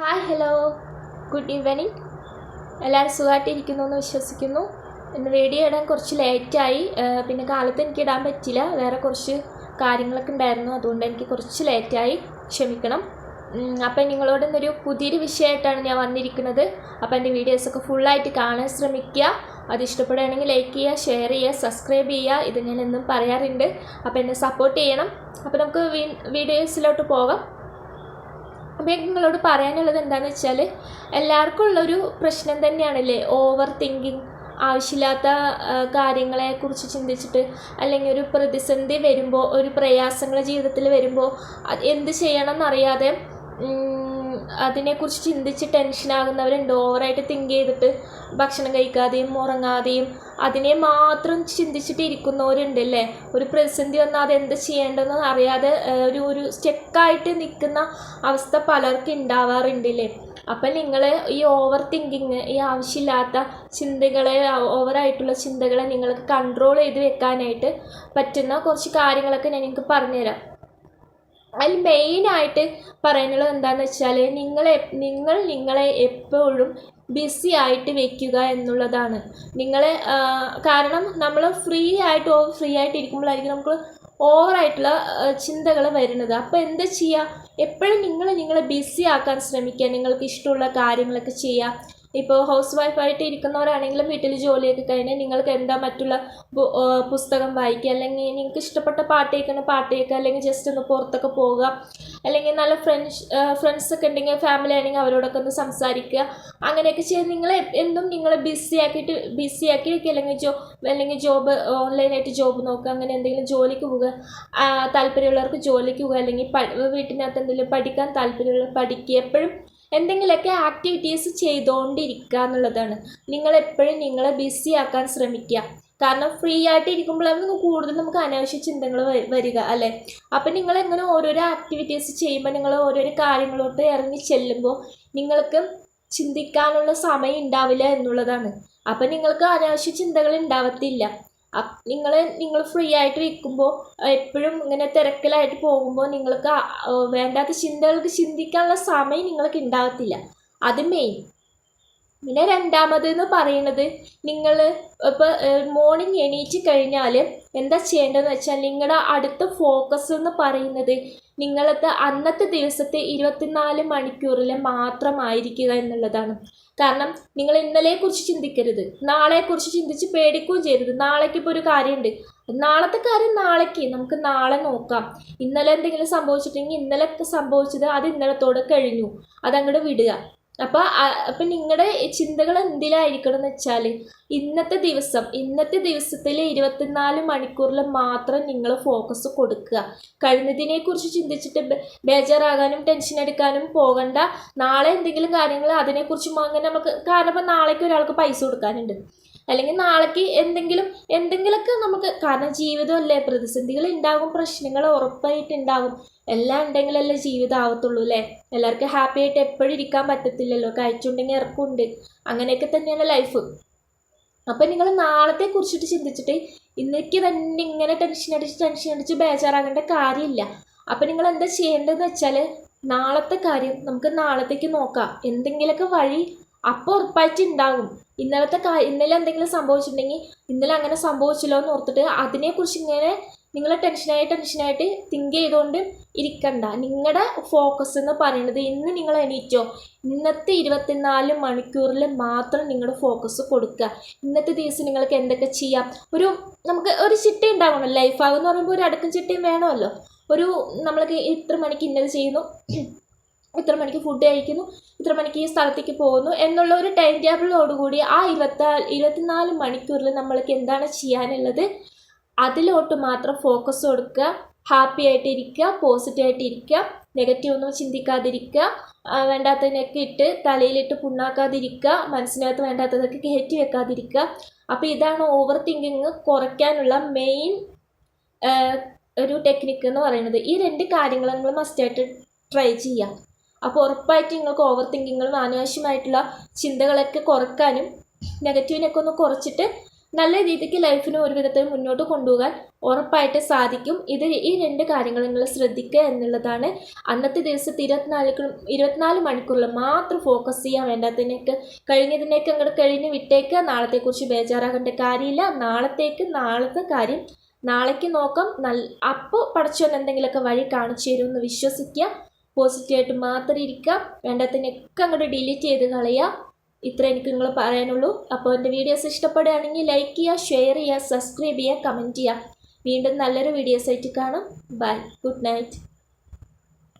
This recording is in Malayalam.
ഹായ് ഹലോ ഗുഡ് ഈവനിങ് എല്ലാവരും സുഖമായിട്ടിരിക്കുന്നു എന്ന് വിശ്വസിക്കുന്നു. ഇന്ന് വീഡിയോ ഇടാൻ കുറച്ച് ലേറ്റായി പിന്നെ കാലത്ത് എനിക്ക് ഇടാൻ പറ്റില്ല വേറെ കുറച്ച് കാര്യങ്ങളൊക്കെ ഉണ്ടായിരുന്നു. അതുകൊണ്ട് എനിക്ക് കുറച്ച് ലേറ്റായി ക്ഷമിക്കണം. അപ്പം നിങ്ങളോട് ഇന്നൊരു പുതിയൊരു വിഷയമായിട്ടാണ് ഞാൻ വന്നിരിക്കുന്നത്. അപ്പം എന്റെ വീഡിയോസൊക്കെ ഫുള്ളായിട്ട് കാണാൻ ശ്രമിക്കുക. അത് ഇഷ്ടപ്പെടുകയാണെങ്കിൽ ലൈക്ക് ചെയ്യുക ഷെയർ ചെയ്യുക സബ്സ്ക്രൈബ് ചെയ്യുക. ഇത് ഞാൻ എന്നും പറയാറുണ്ട്. അപ്പോൾ എന്നെ സപ്പോർട്ട് ചെയ്യണം. അപ്പോൾ നമുക്ക് വീഡിയോസിലോട്ട് പോകാം. അപ്പോൾ എനിക്ക് നിങ്ങളോട് പറയാനുള്ളത് എന്താണെന്ന് വെച്ചാൽ എല്ലാവർക്കും ഉള്ളൊരു പ്രശ്നം തന്നെയാണല്ലേ? ഓവർ തിങ്കിങ് ആവശ്യമില്ലാത്ത കാര്യങ്ങളെക്കുറിച്ച് ചിന്തിച്ചിട്ട് അല്ലെങ്കിൽ ഒരു പ്രതിസന്ധി വരുമ്പോൾ ഒരു പ്രയാസങ്ങൾ ജീവിതത്തിൽ വരുമ്പോൾ എന്ത് ചെയ്യണം എന്നറിയാതെ അതിനെക്കുറിച്ച് ചിന്തിച്ച് ടെൻഷനാകുന്നവരുണ്ട് ഓവറായിട്ട് തിങ്ക് ചെയ്തിട്ട് ഭക്ഷണം കഴിക്കാതെയും ഉറങ്ങാതെയും അതിനെ മാത്രം ചിന്തിച്ചിട്ട് ഇരിക്കുന്നവരുണ്ട് അല്ലേ ഒരു പ്രതിസന്ധി വന്നാൽ അതെന്ത് ചെയ്യേണ്ടതെന്ന് അറിയാതെ ഒരു ഒരു സ്റ്റെക്കായിട്ട് നിൽക്കുന്ന അവസ്ഥ പലർക്കും ഉണ്ടാവാറുണ്ട് അല്ലേ അപ്പം നിങ്ങൾ ഈ ഓവർ തിങ്കിങ് ഈ ആവശ്യമില്ലാത്ത ചിന്തകളെ ഓവറായിട്ടുള്ള ചിന്തകളെ നിങ്ങൾക്ക് കൺട്രോൾ ചെയ്ത് വെക്കാനായിട്ട് പറ്റുന്ന കുറച്ച് കാര്യങ്ങളൊക്കെ ഞാൻ നിങ്ങൾക്ക് പറഞ്ഞുതരാം. അതിൽ മെയിനായിട്ട് പറയാനുള്ളത് എന്താണെന്ന് വെച്ചാൽ നിങ്ങളെ നിങ്ങൾ നിങ്ങളെ എപ്പോഴും ബിസി ആയിട്ട് വെക്കുക എന്നുള്ളതാണ്. നിങ്ങളെ കാരണം നമ്മൾ ഫ്രീ ആയിട്ട് ഓവർ ഫ്രീ ആയിട്ട് ഇരിക്കുമ്പോഴായിരിക്കും നമുക്ക് ഓവറായിട്ടുള്ള ചിന്തകൾ വരുന്നത്. അപ്പോൾ എന്താ ചെയ്യുക എപ്പോഴും നിങ്ങൾ നിങ്ങളെ ബിസി ആക്കാൻ ശ്രമിക്കുക. നിങ്ങൾക്ക് ഇഷ്ടമുള്ള കാര്യങ്ങളൊക്കെ ചെയ്യുക ഇപ്പോൾ ഹൗസ് വൈഫായിട്ട് ഇരിക്കുന്നവരാണെങ്കിലും വീട്ടിൽ ജോലിയൊക്കെ കഴിഞ്ഞാൽ നിങ്ങൾക്ക് എന്താ മറ്റുള്ള പുസ്തകം വായിക്കുക അല്ലെങ്കിൽ നിങ്ങൾക്ക് ഇഷ്ടപ്പെട്ട പാട്ട് കേൾക്കുന്ന പാട്ട് കേൾക്കുക അല്ലെങ്കിൽ ജസ്റ്റ് ഒന്ന് പുറത്തൊക്കെ പോവുക അല്ലെങ്കിൽ നല്ല ഫ്രണ്ട്സ് ഫ്രണ്ട്സൊക്കെ ഉണ്ടെങ്കിൽ ഫാമിലി ആണെങ്കിൽ അവരോടൊക്കെ ഒന്ന് സംസാരിക്കുക അങ്ങനെയൊക്കെ ചെയ്ത് നിങ്ങൾ എന്തും നിങ്ങളെ ബിസി ആക്കിയിട്ട് ബിസി ആക്കി വയ്ക്കുക അല്ലെങ്കിൽ ജോ അല്ലെങ്കിൽ ജോബ് ഓൺലൈനായിട്ട് ജോബ് നോക്കുക അങ്ങനെ എന്തെങ്കിലും ജോലിക്ക് പോവുക താല്പര്യമുള്ളവർക്ക് ജോലിക്ക് പോവുക അല്ലെങ്കിൽ വീട്ടിനകത്ത് എന്തെങ്കിലും പഠിക്കാൻ താല്പര്യമുള്ള പഠിക്കുക എപ്പോഴും എന്തെങ്കിലുമൊക്കെ ആക്ടിവിറ്റീസ് ചെയ്തുകൊണ്ടിരിക്കുക എന്നുള്ളതാണ്. നിങ്ങൾ എപ്പോഴും നിങ്ങളെ ബിസി ആക്കാൻ ശ്രമിക്കുക. കാരണം ഫ്രീ ആയിട്ട് ഇരിക്കുമ്പോഴാണ് കൂടുതൽ നമുക്ക് അനാവശ്യ ചിന്തകൾ വരിക അല്ലേ? അപ്പം നിങ്ങൾ ഇങ്ങനെ ഓരോരോ ആക്ടിവിറ്റീസ് ചെയ്യുമ്പോൾ നിങ്ങൾ ഓരോരോ കാര്യങ്ങളോട്ട് ഇറങ്ങി ചെല്ലുമ്പോൾ നിങ്ങൾക്ക് ചിന്തിക്കാനുള്ള സമയം ഉണ്ടാവില്ല എന്നുള്ളതാണ്. അപ്പം നിങ്ങൾക്ക് അനാവശ്യ ചിന്തകൾ ഉണ്ടാവത്തില്ല. നിങ്ങൾ നിങ്ങൾ ഫ്രീ ആയിട്ട് ഇരിക്കുമ്പോൾ എപ്പോഴും ഇങ്ങനെ തിരക്കിലായിട്ട് പോകുമ്പോൾ നിങ്ങൾക്ക് വേണ്ടാത്ത ചിന്തകൾക്ക് ചിന്തിക്കാനുള്ള സമയം നിങ്ങൾക്ക് ഉണ്ടാകത്തില്ല അത് മെയിൻ പിന്നെ രണ്ടാമത് എന്ന് പറയുന്നത് നിങ്ങൾ ഇപ്പോൾ മോർണിംഗ് എണീറ്റ് കഴിഞ്ഞാൽ എന്താ ചെയ്യേണ്ടതെന്ന് വെച്ചാൽ നിങ്ങളുടെ അടുത്ത ഫോക്കസ് എന്ന് പറയുന്നത് നിങ്ങളത്തെ അന്നത്തെ ദിവസത്തെ ഇരുപത്തിനാല് മണിക്കൂറിൽ മാത്രമായിരിക്കുക എന്നുള്ളതാണ്. കാരണം നിങ്ങൾ ഇന്നലെക്കുറിച്ച് ചിന്തിക്കരുത്. നാളെക്കുറിച്ച് ചിന്തിച്ച് പേടിക്കുകയും ചെയ്യരുത്. നാളേക്ക് ഇപ്പോൾ ഒരു കാര്യമുണ്ട്. നാളത്തെ കാര്യം നാളേക്ക്. നമുക്ക് നാളെ നോക്കാം. ഇന്നലെ എന്തെങ്കിലും സംഭവിച്ചിട്ടുണ്ടെങ്കിൽ ഇന്നലെ സംഭവിച്ചത് അത് ഇന്നലത്തോടെ കഴിഞ്ഞു. അതങ്ങോട്ട് വിടുക. അപ്പോൾ അപ്പം നിങ്ങളുടെ ചിന്തകൾ എന്തിലായിരിക്കണം എന്ന് വെച്ചാൽ ഇന്നത്തെ ദിവസം ഇന്നത്തെ ദിവസത്തിൽ ഇരുപത്തിനാല് മണിക്കൂറിൽ മാത്രം നിങ്ങൾ ഫോക്കസ് കൊടുക്കുക. കഴിഞ്ഞതിനെക്കുറിച്ച് ചിന്തിച്ചിട്ട് ബേജാറാകാനും ടെൻഷൻ എടുക്കാനും പോകണ്ട. നാളെ എന്തെങ്കിലും കാര്യങ്ങൾ അതിനെക്കുറിച്ച് അങ്ങനെ നമുക്ക് കാരണം ഇപ്പം നാളേക്ക് ഒരാൾക്ക് പൈസ കൊടുക്കാനുണ്ട്. അല്ലെങ്കിൽ നാളേക്ക് എന്തെങ്കിലും എന്തെങ്കിലുമൊക്കെ നമുക്ക് കാരണം ജീവിതമല്ലേ പ്രതിസന്ധികൾ ഉണ്ടാകും പ്രശ്നങ്ങൾ ഉറപ്പായിട്ട് ഉണ്ടാകും. എല്ലാം ഉണ്ടെങ്കിലല്ലേ ജീവിതം ആവത്തുള്ളൂ അല്ലേ? എല്ലാവർക്കും ഹാപ്പി ആയിട്ട് എപ്പോഴും ഇരിക്കാൻ പറ്റത്തില്ലല്ലോ കഴിച്ചുണ്ടെങ്കിൽ ഇറക്കുണ്ട് അങ്ങനെയൊക്കെ തന്നെയാണ് ലൈഫ് അപ്പം നിങ്ങൾ നാളത്തെ കുറിച്ചിട്ട് ചിന്തിച്ചിട്ട് ഇന്നേക്ക് തന്നെ ഇങ്ങനെ ടെൻഷൻ അടിച്ച് ടെൻഷൻ അടിച്ച് ബേജാറാകേണ്ട കാര്യമില്ല. അപ്പം നിങ്ങൾ എന്താ ചെയ്യേണ്ടതെന്ന് വെച്ചാൽ നാളത്തെ കാര്യം നമുക്ക് നാളത്തേക്ക് നോക്കാം. എന്തെങ്കിലുമൊക്കെ വഴി അപ്പോൾ ഉറപ്പായിട്ട് ഉണ്ടാകും ഇന്നലത്തെ കാ ഇന്നലെ എന്തെങ്കിലും സംഭവിച്ചിട്ടുണ്ടെങ്കിൽ ഇന്നലെ അങ്ങനെ സംഭവിച്ചല്ലോ എന്ന് ഓർത്തിട്ട് അതിനെക്കുറിച്ച് ഇങ്ങനെ നിങ്ങൾ ടെൻഷനായി ടെൻഷനായിട്ട് തിങ്ക് ചെയ്തുകൊണ്ട് ഇരിക്കണ്ട. നിങ്ങളുടെ ഫോക്കസ് എന്ന് പറയുന്നത് ഇന്ന് നിങ്ങൾ എണീറ്റോ? ഇന്നത്തെ ഇരുപത്തിനാല് മണിക്കൂറിൽ മാത്രം നിങ്ങളുടെ ഫോക്കസ് കൊടുക്കുക ഇന്നത്തെ ദിവസം നിങ്ങൾക്ക് എന്തൊക്കെ ചെയ്യാം? ഒരു നമുക്ക് ഒരു ചിട്ട ഉണ്ടാവണം. ലൈഫാകുമെന്ന് പറയുമ്പോൾ ഒരു അടുക്കും ചിട്ടയും വേണമല്ലോ. ഒരു നമ്മൾക്ക് ഇത്ര മണിക്ക് ഇന്നത് ചെയ്യുന്നു. ഇത്ര മണിക്ക് ഫുഡ് കഴിക്കുന്നു ഇത്ര മണിക്ക് ഈ സ്ഥലത്തേക്ക് പോകുന്നു എന്നുള്ള ഒരു ടൈം ടേബിളോടുകൂടി ആ ഇരുപത്തി ഇരുപത്തിനാല് മണിക്കൂറിൽ നമ്മൾക്ക് എന്താണ് ചെയ്യാനുള്ളത്? അതിലോട്ട് മാത്രം ഫോക്കസ് കൊടുക്കുക ഹാപ്പി ആയിട്ട് ഇരിക്കുക പോസിറ്റീവ് ആയിട്ട് ഇരിക്കുക നെഗറ്റീവ് ഒന്നും ചിന്തിക്കാതിരിക്കുക വേണ്ടാത്തതിനൊക്കെ ഇട്ട് തലയിലിട്ട് പുണ്ണാക്കാതിരിക്കുക മനസ്സിനകത്ത് വേണ്ടാത്തതൊക്കെ കയറ്റി വെക്കാതിരിക്കുക. അപ്പോൾ ഇതാണ് ഓവർ തിങ്കിങ് കുറയ്ക്കാനുള്ള മെയിൻ ഒരു ടെക്നിക്ക് എന്ന് പറയുന്നത്. ഈ രണ്ട് കാര്യങ്ങൾ നമ്മൾ മസ്റ്റായിട്ട് ട്രൈ ചെയ്യാം അപ്പോൾ ഉറപ്പായിട്ട് നിങ്ങൾക്ക് ഓവർ തിങ്കിങ്ങുകളും അനാവശ്യമായിട്ടുള്ള ചിന്തകളൊക്കെ കുറക്കാനും നെഗറ്റീവിനൊക്കെ ഒന്ന് കുറച്ചിട്ട് നല്ല രീതിക്ക് ലൈഫിനെ ഒരു വിധത്തിൽ മുന്നോട്ട് കൊണ്ടുപോകാൻ ഉറപ്പായിട്ട് സാധിക്കും. ഇത് ഈ രണ്ട് കാര്യങ്ങൾ നിങ്ങൾ ശ്രദ്ധിക്കുക എന്നുള്ളതാണ്. അന്നത്തെ ദിവസത്തെ ഇരുപത്തിനാല് ഇരുപത്തിനാല് മണിക്കൂറിൽ മാത്രം ഫോക്കസ് ചെയ്യാൻ വേണ്ടതിനൊക്കെ കഴിഞ്ഞതിനേക്ക് അങ്ങോട്ട് കഴിഞ്ഞ് വിട്ടേക്കുക നാളത്തെക്കുറിച്ച് ബേജാറാകേണ്ട കാര്യമില്ല. നാളത്തേക്ക് നാളത്തെ കാര്യം നാളേക്ക് നോക്കാം. നല്ല അപ്പോൾ പഠിച്ചവൻ എന്തെങ്കിലുമൊക്കെ വഴി കാണിച്ചു തരുമെന്ന് വിശ്വസിക്കുക. പോസിറ്റീവായിട്ട് മാത്രം ഇരിക്കുക. വേണ്ടാത്തതിനൊക്കെ അങ്ങോട്ട് ഡിലീറ്റ് ചെയ്ത് കളയാം ഇത്ര എനിക്ക് നിങ്ങൾ പറയാനുള്ളൂ. അപ്പോൾ എന്റെ വീഡിയോസ് ഇഷ്ടപ്പെടുകയാണെങ്കിൽ ലൈക്ക് ചെയ്യുക ഷെയർ ചെയ്യുക സബ്സ്ക്രൈബ് ചെയ്യുക കമന്റ് ചെയ്യുക. വീണ്ടും നല്ലൊരു വീഡിയോസ് ആയിട്ട് കാണാം. Bye good night